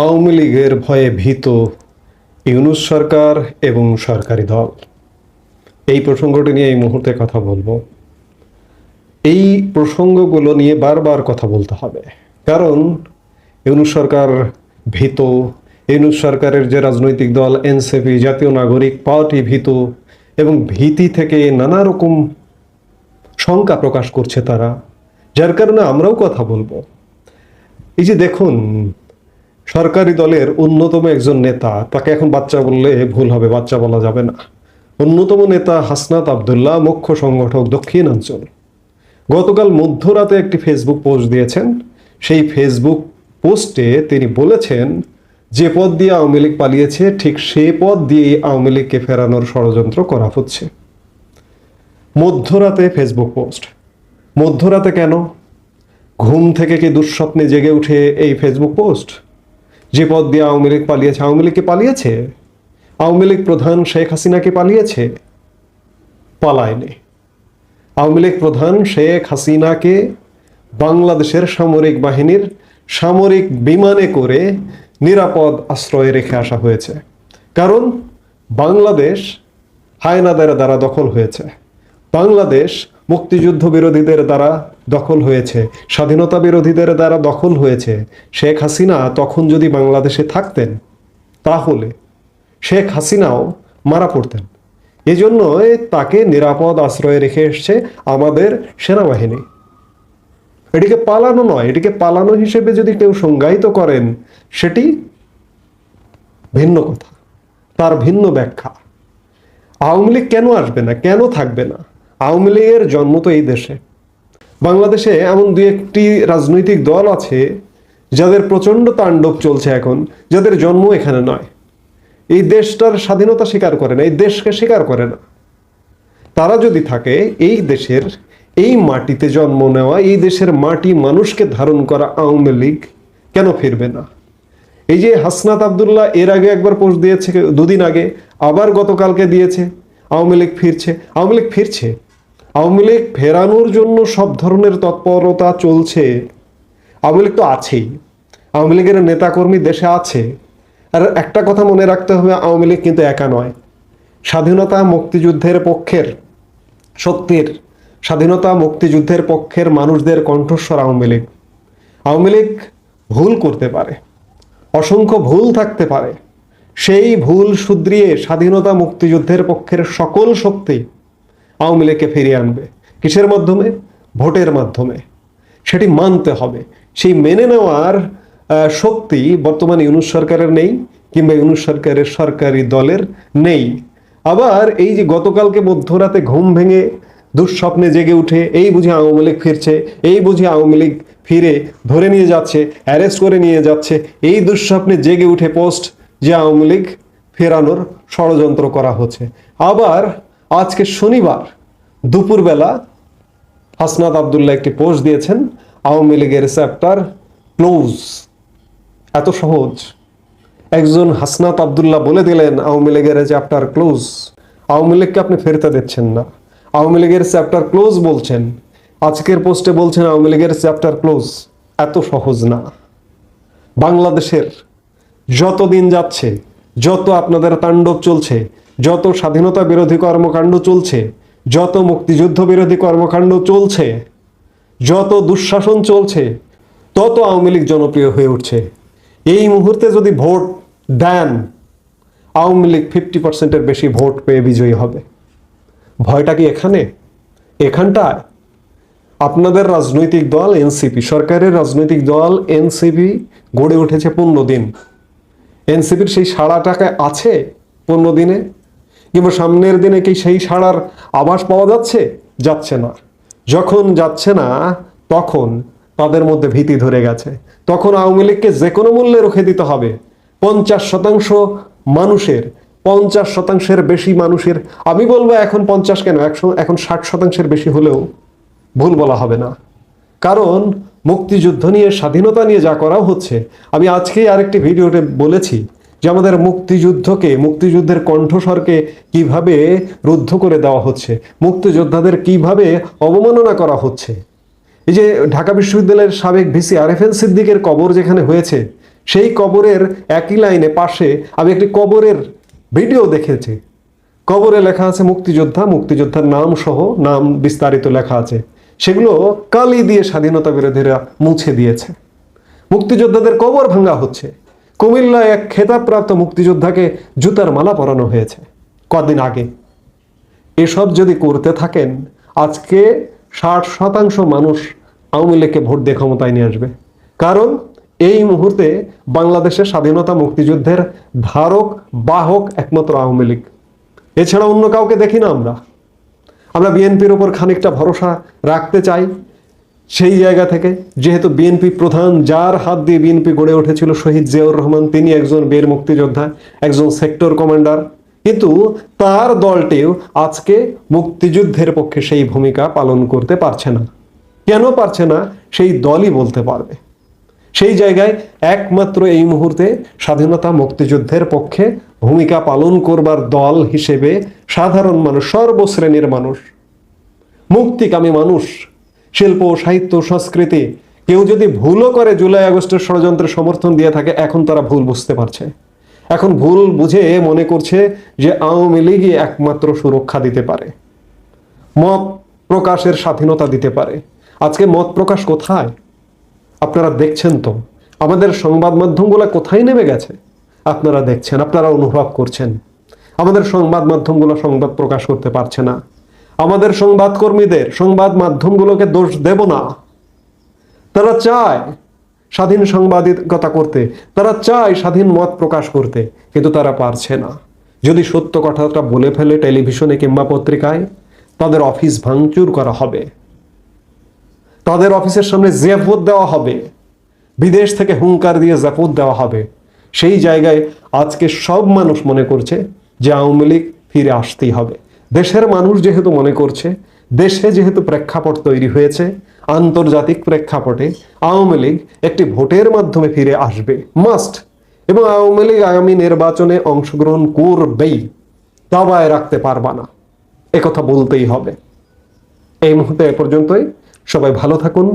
আওয়ামী লীগের ভয়ে ভীত ইউনুস সরকার এবং সরকারি দল। এই প্রসঙ্গটি নিয়ে এই মুহূর্তে কথা বলব। এই প্রসঙ্গগুলো নিয়ে বারবার কথা বলতে হবে। কারণ ইউনুস সরকার ভীত, ইউনুস সরকারের যে রাজনৈতিক দল, এনসিপি, জাতীয় নাগরিক পার্টি ভীত এবং ভীতি থেকে নানা রকম শঙ্কা প্রকাশ করছে তারা, যার কারণে আমরাও কথা বলব। এই যে দেখুন সরকারি দলের অন্যতম একজন নেতা, তাকে এখন বাচ্চা বললে ভুল হবে, বাচ্চা বলা যাবে না। অন্যতম নেতা হাসনাত আবদুল্লাহ, মুখ্য সংগঠক দক্ষিণাঞ্চল গতকাল মধ্যরাতে একটি ফেসবুক পোস্ট দিয়েছেন। সেই ফেসবুক পোস্টে তিনি বলেছেন, যে পদ দিয়ে আওয়ামী লীগ পালিয়েছে, ঠিক সে পদ দিয়েই আওয়ামী লীগকে ফেরানোর ষড়যন্ত্র করা হচ্ছে। মধ্যরাতে ফেসবুক পোস্ট মধ্যরাতে কেন? ঘুম থেকে কি দুঃস্বপ্নে জেগে উঠে এই ফেসবুক পোস্ট যে পদ দিয়ে আওয়ামী লীগ পালিয়েছে, আওয়ামী লীগ কি পালিয়েছে? আওয়ামী লীগ প্রধান শেখ হাসিনাকে পালিয়েছে? পালায়নি। আওয়ামী লীগ প্রধান শেখ হাসিনাকে বাংলাদেশের সামরিক বাহিনীর সামরিক বিমানে করে নিরাপদ আশ্রয়ে রেখে আসা হয়েছে। কারণ বাংলাদেশ হায়নাদের দ্বারা দখল হয়েছে। বাংলাদেশ মুক্তিযুদ্ধ বিরোধীদের দ্বারা দখল হয়েছে। স্বাধীনতা বিরোধীদের দ্বারা দখল হয়েছে। শেখ হাসিনা তখন যদি বাংলাদেশে থাকতেন, তাহলে শেখ হাসিনাও মারা পড়তেন। এজন্য তাকে নিরাপদ আশ্রয়ে রেখে এসছে আমাদের সেনাবাহিনী। এটিকে পালানো নয়, এটিকে পালানো হিসেবে যদি কেউ সংজ্ঞায়িত করেন, সেটি ভিন্ন কথা। তার ভিন্ন ব্যাখ্যা। আওয়ামী লীগ কেন আসবে না? কেন থাকবে না? আওয়ামী লীগের জন্ম তো এই দেশে। বাংলাদেশে এমন দু একটি রাজনৈতিক দল আছে যাদের প্রচণ্ড তাণ্ডব চলছে এখন, যাদের জন্ম এখানে নয়। এই দেশটার স্বাধীনতা স্বীকার করে না, এই দেশকে স্বীকার করে না। তারা যদি থাকে, এই দেশের, এই মাটিতে জন্ম নেওয়া, এই দেশের মাটি মানুষকে ধারণ করা আওয়ামী লীগ কেন ফিরবে না? এই যে হাসনাত আবদুল্লাহ এর আগে একবার পোস্ট দিয়েছে, দুদিন আগে, আবার গতকালকে দিয়েছে, আওয়ামী লীগ ফিরছে। আওয়ামী লীগ ফিরছে? আওয়ামী লীগ ফেরানোর জন্য সব ধরনের তৎপরতা চলছে। আওয়ামী লীগ তো আছেই। আওয়ামী লীগের নেতাকর্মী দেশে আছে। আর একটা কথা মনে রাখতে হবে, আওয়ামী লীগ কিন্তু একা নয়। স্বাধীনতা মুক্তিযুদ্ধের পক্ষের শক্তির স্বাধীনতা মুক্তিযুদ্ধের পক্ষের মানুষদের কণ্ঠস্বর আওয়ামী লীগ। আওয়ামী লীগ ভুল করতে পারে। অসংখ্য ভুল থাকতে পারে। সেই ভুল শুধরিয়ে স্বাধীনতা মুক্তিযুদ্ধের পক্ষের সকল শক্তি আওয়ামী লীগকে ফিরিয়ে আনবে। কিসের মাধ্যমে? ভোটের মাধ্যমে। সেটি মানতে হবে। সেই মেনে নেওয়ার শক্তি বর্তমানে ইউনুস সরকারের নেই কিংবা ইউনুস সরকারের সরকারি দলের নেই। আবার এই যে গতকালকে মধ্যরাতে ঘুম ভেঙে দুঃস্বপ্নে জেগে উঠে, এই বুঝি আওয়ামী লীগ ফিরছে, এই বুঝি আওয়ামী লীগ ফিরে ধরে নিয়ে যাচ্ছে, অ্যারেস্ট করে নিয়ে যাচ্ছে, এই দুঃস্বপ্নে জেগে উঠে পোস্ট যে আওয়ামী লীগ ফেরানোর ষড়যন্ত্র করা হচ্ছে। আবার আজকে শনিবার দুপুরবেলা হাসনাত আবদুল্লাহ একটি পোস্ট দিয়েছেন, আওয়ামী লীগের চ্যাপ্টার ক্লোজ। এত সহজ। একজন হাসনাত আবদুল্লাহ বলে দিলেন, আওয়ামী লীগের চ্যাপ্টার ক্লোজ। আওয়ামী লীগকে আপনি ফেরতে দিচ্ছেন না। আওয়ামী লীগের চ্যাপ্টার ক্লোজ বলছেন। আজকের পোস্টে বলছেন, আওয়ামী লীগের চ্যাপ্টার ক্লোজ। এত সহজ না। বাংলাদেশের যত দিন যাচ্ছে, যত আপনাদের তাণ্ডব চলছে যত স্বাধীনতা বিরোধী কর্মকাণ্ড চলছে, যত মুক্তিযুদ্ধ বিরোধী কর্মকাণ্ড চলছে, যত দুঃশাসন চলছে, তত আওয়ামী লীগ জনপ্রিয় হয়ে উঠছে। এই মুহূর্তে যদি ভোট দেন, আওয়ামী লীগ ফিফটি পার্সেন্টের বেশি ভোট পেয়ে বিজয়ী হবে। ভয়টা কি এখানে? এখানটায় আপনাদের রাজনৈতিক দল এনসিপি, সরকারের রাজনৈতিক দল এনসিপি গড়ে উঠেছে পনেরো দিন। এনসিপির সেই সাড়াটাকে আছে পনেরো দিনে? কিংবা সামনের দিনে কি সেই সাড়ার আভাস পাওয়া যাচ্ছে? যাচ্ছে না। যখন যাচ্ছে না, তখন তাদের মধ্যে ভীতি ধরে গেছে। তখন আওয়ামী লীগকে যে কোনো মূল্যে রুখে দিতে হবে। পঞ্চাশ শতাংশ মানুষের, পঞ্চাশ শতাংশের বেশি মানুষের, আমি বলব এখন পঞ্চাশ কেন? একশো, এখন ষাট শতাংশের বেশি হলেও ভুল বলা হবে না। কারণ মুক্তিযুদ্ধ নিয়ে, স্বাধীনতা নিয়ে যা করা হচ্ছে। আমি আজকেই আরেকটি ভিডিওতে বলেছি যে আমাদের মুক্তিযুদ্ধকে, মুক্তিযুদ্ধের কণ্ঠস্বরকে কীভাবে রুদ্ধ করে দেওয়া হচ্ছে, মুক্তিযোদ্ধাদের কীভাবে অবমাননা করা হচ্ছে। এই যে ঢাকা বিশ্ববিদ্যালয়ের সাবেক ভিসি আরেফেন সিদ্দিকের কবর যেখানে হয়েছে, সেই কবরের একই লাইনে পাশে আমি একটি কবরের ভিডিও দেখেছি। কবরে লেখা আছে মুক্তিযোদ্ধা, মুক্তিযোদ্ধার নাম সহ নাম বিস্তারিত লেখা আছে। সেগুলো কালি দিয়ে স্বাধীনতা বিরোধীরা মুছে দিয়েছে। মুক্তিযোদ্ধাদের কবর ভাঙা হচ্ছে। কুমিল্লায় এক খেতাবপ্রাপ্ত মুক্তিযোদ্ধাকে জুতার মালা পরানো হয়েছে। কদিন আগে। এসব যদি করতে থাকেন, আজকে ষাট শতাংশ মানুষ আওয়ামী লীগকে ভোট দিয়ে ক্ষমতায় নিয়ে আসবে। কারণ এই মুহূর্তে বাংলাদেশের স্বাধীনতা মুক্তিযুদ্ধের ধারক, বাহক একমাত্র আওয়ামী লীগ। এছাড়া অন্য কাউকে দেখি না আমরা। আমরা বিএনপির উপর খানিকটা ভরসা রাখতে চাই। সেই জায়গা থেকে, যেহেতু বিএনপি প্রধান, যার হাত দিয়ে বিএনপি গড়ে উঠেছিল শহীদ জিয়াউর রহমান, তিনি একজন বীর মুক্তিযোদ্ধা, একজন সেক্টর কমান্ডার। কিন্তু তার দলটিও আজকে মুক্তিযুদ্ধের পক্ষে সেই ভূমিকা পালন করতে পারছে না। কেন পারছে না? সেই দলই বলতে পারবে। সেই জায়গায় একমাত্র এই মুহূর্তে স্বাধীনতা মুক্তিযুদ্ধের পক্ষে ভূমিকা পালন করবার দল হিসেবে সাধারণ মানুষ, সর্বশ্রেণীর মানুষ, মুক্তিকামী মানুষ শিল্প, সাহিত্য, সংস্কৃতি। কেউ যদি ভুলও করে জুলাই আগস্টের ষড়যন্ত্রের সমর্থন দিয়ে থাকে, এখন তারা ভুল বুঝতে পারছে। এখন ভুল বুঝে মনে করছে যে আওয়ামী লীগই একমাত্র সুরক্ষা দিতে পারে। মত প্রকাশের স্বাধীনতা দিতে পারে। আজকে মত প্রকাশ কোথায়? আপনারা দেখছেন তো। আমাদের সংবাদ মাধ্যমগুলো কোথায় নেমে গেছে? আপনারা দেখছেন, আপনারা অনুভব করছেন। আমাদের সংবাদ মাধ্যমগুলো সংবাদ প্রকাশ করতে পারছে না। আমাদের সংবাদকর্মীদের সংবাদ মাধ্যমগুলোকে দোষ দেব না। তারা চায় স্বাধীন সাংবাদিকতা করতে, তারা চায় স্বাধীন মত প্রকাশ করতে, কিন্তু তারা পারছে না। যদি সত্য কথাটা বলে ফেলে টেলিভিশনে কিংবা পত্রিকায়, তাদের অফিস ভাঙচুর করা হবে। তাদের অফিসের সামনে জেফত দেওয়া হবে। বিদেশ থেকে হুঙ্কার দিয়ে জেফত দেওয়া হবে। সেই জায়গায় আজকে সব মানুষ মনে করছে যে আওয়ামী লীগ ফিরে আসতেই হবে। দেশের মানুষ যেহেতু মনে করছে, দেশে যেহেতু প্রেক্ষাপট তৈরি হয়েছে, আন্তর্জাতিক প্রেক্ষাপটে আওয়ামী লীগ একটি ভোটের মাধ্যমে ফিরে আসবে মাস্ট এবং আওয়ামী লীগ আগামী নির্বাচনে অংশগ্রহণ করবেই, দাবায় রাখতে পারবা না। একথা বলতেই হবে। এই মুহূর্তে এ পর্যন্তই। সবাই ভালো থাকুন